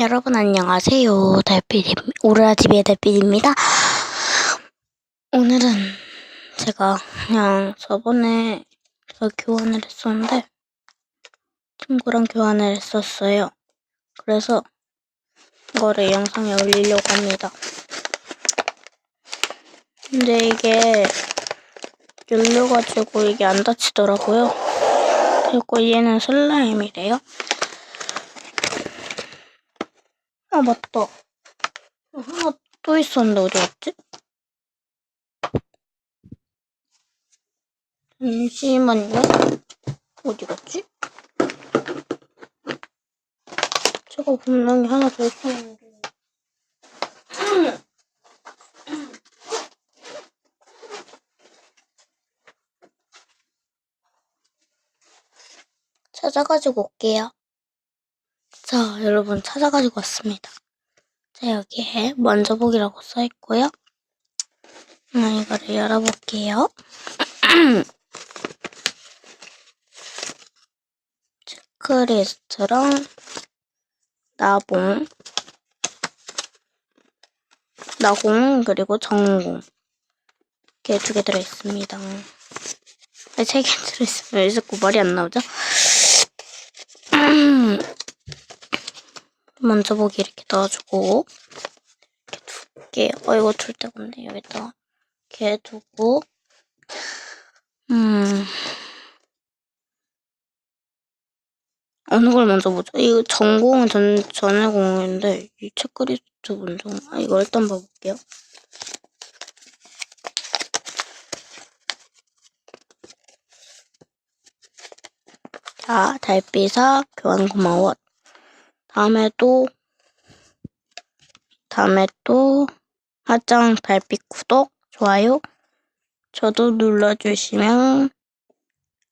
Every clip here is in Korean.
여러분 안녕하세요. 달빛 오라집의 달빛입니다. 오늘은 제가 그냥 저번에 저 교환을 했었는데 친구랑 교환을 했었어요. 그래서 이거를 영상에 올리려고 합니다. 근데 이게 열려가지고 이게 안 닫히더라고요. 그리고 얘는 슬라임이래요. 아 맞다. 하나 또 있었는데 어디 갔지? 잠시만요. 어디 갔지? 제가 분명히 하나 더 있었는데. 찾아가지고 올게요. 자, 여러분 찾아가지고 왔습니다. 자, 여기에 먼저 보기라고 써 있고요. 아, 이거를 열어볼게요. 체크리스트랑 나봉, 나공 그리고 전공 이렇게 두 개 들어있습니다. 아니, 세개 들어있으면 왜 자꾸 말이 안 나오죠? 먼저 보기 이렇게 넣어주고 이렇게 두개 어 이거 둘 데가 없네 여기다 이렇게 두고 음 어느 걸 먼저 보죠? 이거 전공은 전 전에 공인데 이 체크리스트 먼저 아 이거 일단 봐볼게요. 자, 달빛아 교환 고마워. 다음에 또 다음에 또 화장 달빛 구독 좋아요 저도 눌러주시면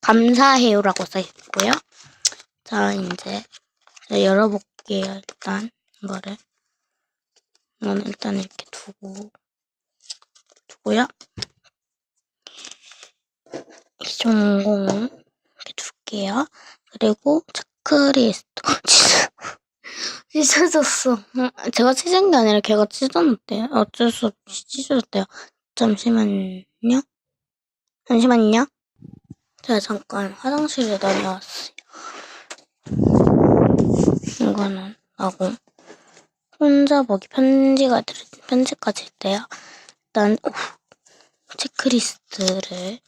감사해요라고 써 있고요. 자 이제 열어볼게요 일단 이거를 이거는 일단 이렇게 두고 두고요. 이 전공 이렇게 둘게요. 그리고 체크리스트 찢어졌어. 음, 제가 찢은 게 아니라 걔가 찢어놨대요. 어쩔 수 없이 찢어졌대요. 잠시만요. 잠시만요. 제가 잠깐 화장실에 다녀왔어요. 이거는 하고 혼자 보기 편지가 들 편지까지 있대요. 일단 오, 체크리스트를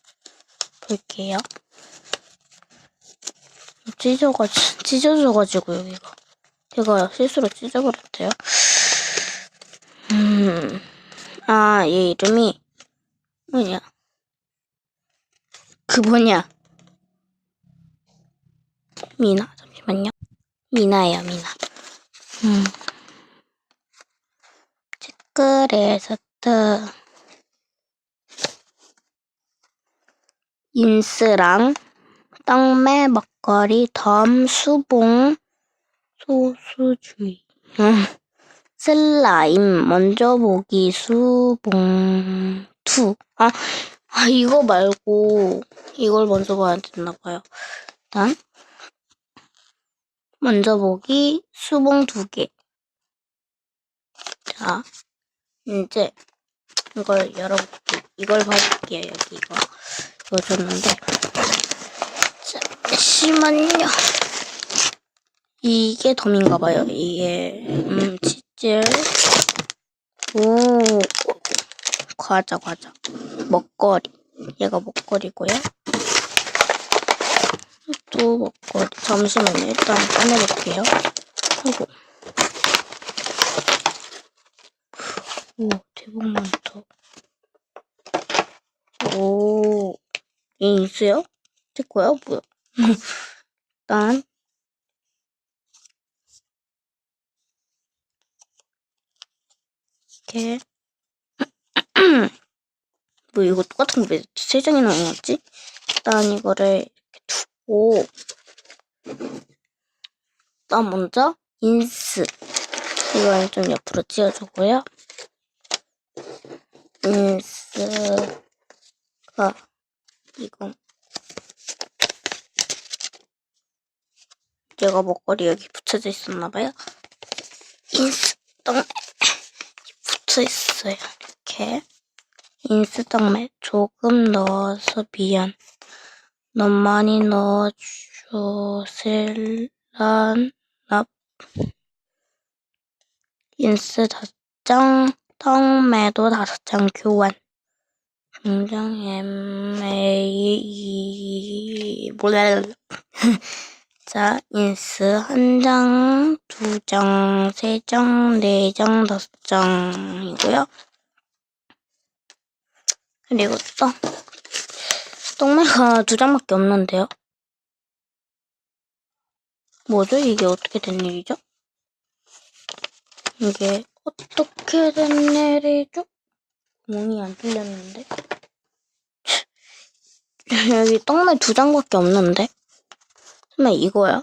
볼게요. 찢어가지고 찢어져가지고 여기가. 제가 실수로 찢어버렸대요. 음, 아, 얘 이름이 뭐냐? 그 뭐냐? 미나, 잠시만요. 미나예요, 미나. 음, 체크레스트 인스랑 떡매 먹거리 덤 수봉 소수주의. 음. 슬라임 먼저 보기 수봉 투. 아, 아 이거 말고 이걸 먼저 봐야 됐나 봐요. 일단 먼저 보기 수봉 두 개. 자, 이제 이걸 열어볼게요. 이걸 봐볼게요. 여기 이거 이거 줬는데 잠시만요. 이게 덤인가 봐요. 이게 음 치즈 오 과자 과자 먹거리 얘가 먹거리고요. 또 먹거리 잠시만요. 일단 꺼내볼게요. 아이고 오 대박 많다. 오 인수요? 제 거야 뭐야? 일단 이렇게 뭐 이거 똑같은 거 왜 세 장이 나온 거지? 일단 이거를 이렇게 두고 일단 먼저 인스 이걸 좀 옆으로 찌어주고요. 인스가 이거 얘가 먹거리 여기 붙여져 있었나 봐요. 인스떡에 붙어 있어요. 이렇게 인스떡에 조금 넣어서 미안. 너무 많이 넣어주실란 납 인스 다섯 장, 떡매도 다섯 장 교환. 공장 MA 몰라. 자, 인스 한 장, 두 장, 세 장, 네 장, 다섯 장이고요. 그리고 떡. 떡매가 두 장밖에 없는데요. 뭐죠? 이게 어떻게 된 일이죠? 이게 어떻게 된 일이죠? 구멍이 안 뚫렸는데? 여기 떡매 두 장밖에 없는데? 설마 이거야?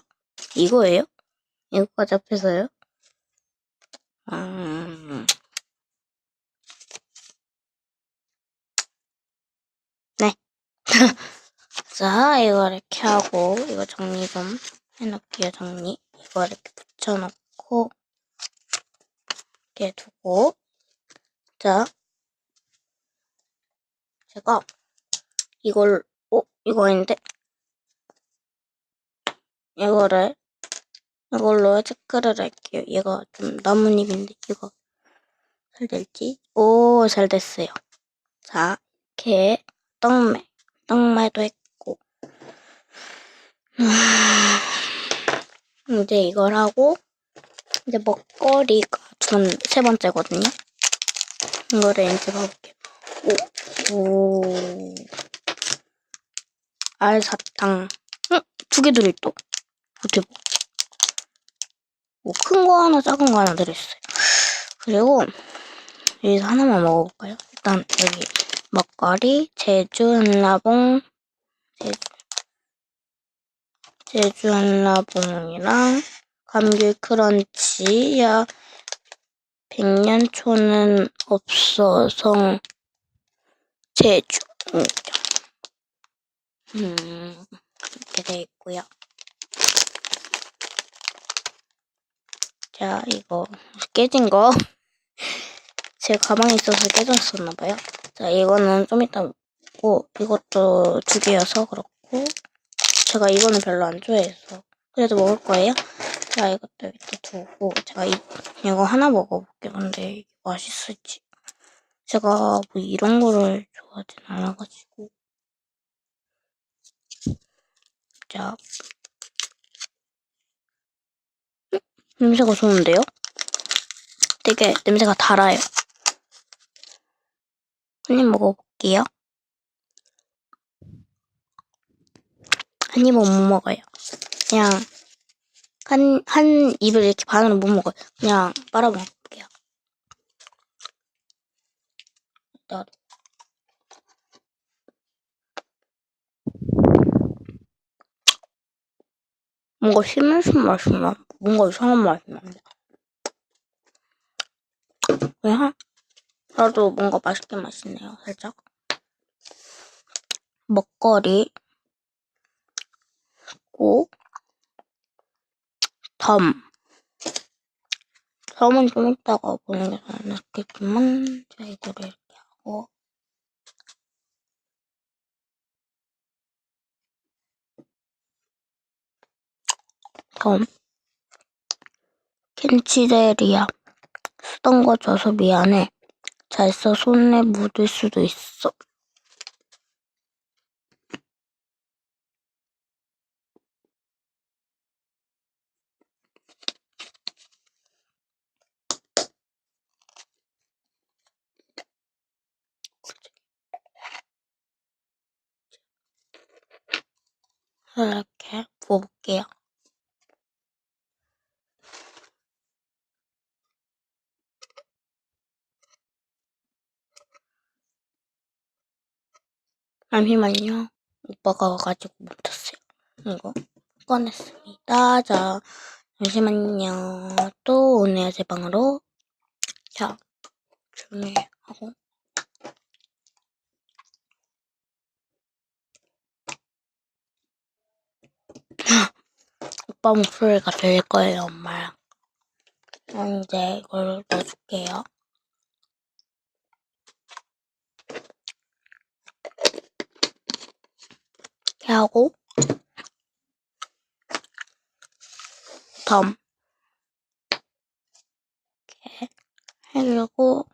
이거예요? 이거까지 합해서요? 음... 네. 자, 이거 이렇게 하고, 이거 정리 좀 해놓을게요, 정리. 이거 이렇게 붙여놓고, 이렇게 두고, 자, 제가 이걸, 어, 이거 아닌데? 이거를, 이걸로 체크를 할게요. 얘가 좀 나뭇잎인데, 이거 잘 될지? 오, 잘 됐어요. 자, 이렇게, 떡매, 떡매도 했고, 이제 이걸 하고, 이제 먹거리가 두 번, 세 번째거든요. 이거를 이제 봐볼게요. 오, 오. 알사탕. 응? 두개 들어있다. 봐. 뭐, 큰 거 하나, 작은 거 하나 들어있어요. 그리고, 여기서 하나만 먹어볼까요? 일단, 여기, 먹거리, 제주 한라봉, 제주, 제주 한라봉이랑, 감귤 크런치, 야, 백년초는 없어서, 제주. 음, 이렇게 돼 있고요. 자, 이거 깨진 거. 제 가방에 있어서 깨졌었나봐요. 자, 이거는 좀 이따 먹고, 이것도 두 개여서 그렇고, 제가 이거는 별로 안 좋아해서. 그래도 먹을 거예요. 자, 이것도 여기다 두고, 제가 이, 이거 하나 먹어볼게요. 근데 이게 맛있을지. 제가 뭐 이런 거를 좋아하진 않아가지고. 자. 음, 냄새가 좋은데요? 되게 냄새가 달아요. 한 입 먹어볼게요. 한 입은 못 먹어요. 그냥 한, 한 입을 이렇게 반으로 못 먹어요. 그냥 빨아먹을게요. 나도. 뭔가 심으신 맛이 나. 뭔가 이상한 맛이 난다. 그냥 나도 뭔가 맛있게 맛있네요. 살짝. 먹거리. 고 덤. 덤은 좀 이따가 보는 게더 낫겠지만, 제가 이거를 이렇게 하고. 덤. 캔치레리아. 쓰던 거 줘서 미안해. 잘 써 손에 묻을 수도 있어. 이렇게 부어볼게요. 잠시만요. 오빠가 와가지고 멈췄어요. 이거 꺼냈습니다. 자, 잠시만요. 또 오네요, 제 방으로. 자, 조용히 하고. 오빠 목소리가 들릴 거예요, 엄마랑. 자, 이제 이걸 넣어줄게요. 이렇게 하고 덤 이렇게 해주고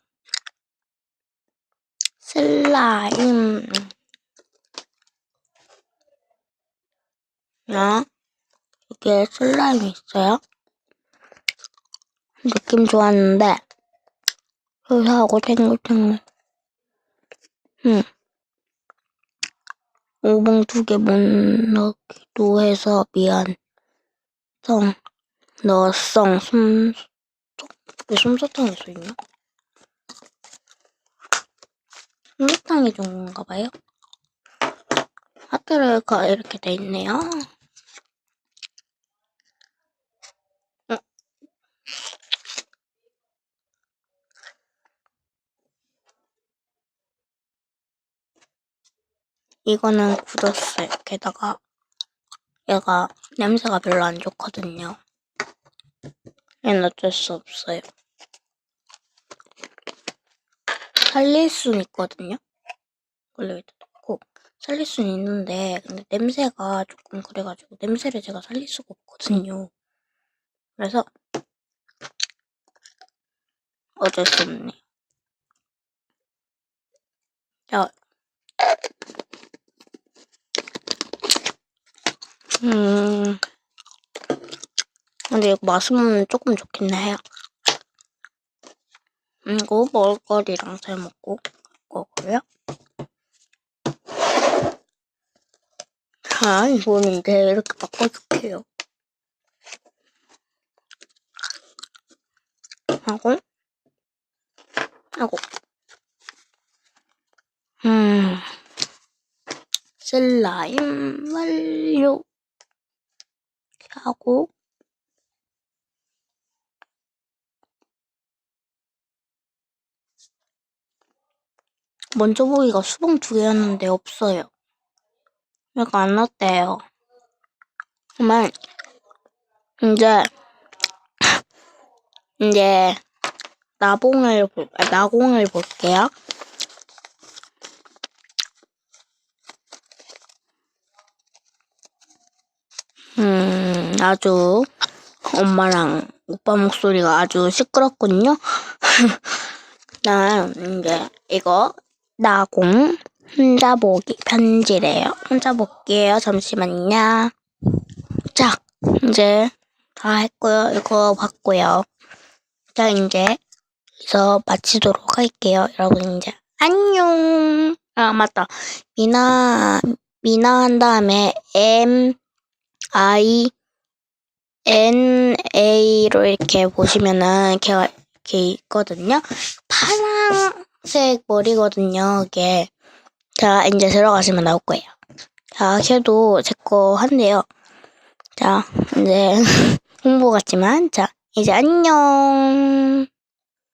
슬라임 야 이게 슬라임이 있어요. 느낌 좋았는데 효하고 탱글탱글 음. 오봉 두 개 못 넣기도 해서 미안. 성 넣었성 솜왜 솜사탕이 써 있나? 솜사탕이 좋은 건가 봐요. 하트가 이렇게 돼 있네요. 이거는 굳었어요. 게다가 얘가 냄새가 별로 안 좋거든요. 얘는 어쩔 수 없어요. 살릴 순 있거든요. 원래 여기다 놓고 살릴 순 있는데 근데 냄새가 조금 그래가지고 냄새를 제가 살릴 수가 없거든요. 그래서 어쩔 수 없네요. 자, 음, 근데 이거 맛은 조금 좋긴 해요. 음, 이거 먹을거리랑 잘 먹고 거고요. 자, 이거는 이제 이렇게 바꿔줄게요. 하고, 하고, 음, 슬라임 완료. 하고, 먼저 보기가 수봉 두 개였는데 없어요. 이거 안 넣었대요. 그러면 이제 이제 나봉을 볼, 아, 나공을 볼게요. 음, 아주 엄마랑 오빠 목소리가 아주 시끄럽군요. 난 이제 이거 나공 혼자 보기 편지래요. 혼자 볼게요. 잠시만요. 자, 이제 다 했고요. 이거 봤고요. 자, 이제 여기서 마치도록 할게요. 여러분 이제 안녕. 아 맞다. 미나 미나 한 다음에 M I N A로 이렇게 보시면은 걔가 이렇게 있거든요. 파란색 머리거든요. 이게 자 이제 들어가시면 나올 거예요. 자 걔도 제 거 한대요. 자 이제 홍보 같지만 자 이제 안녕.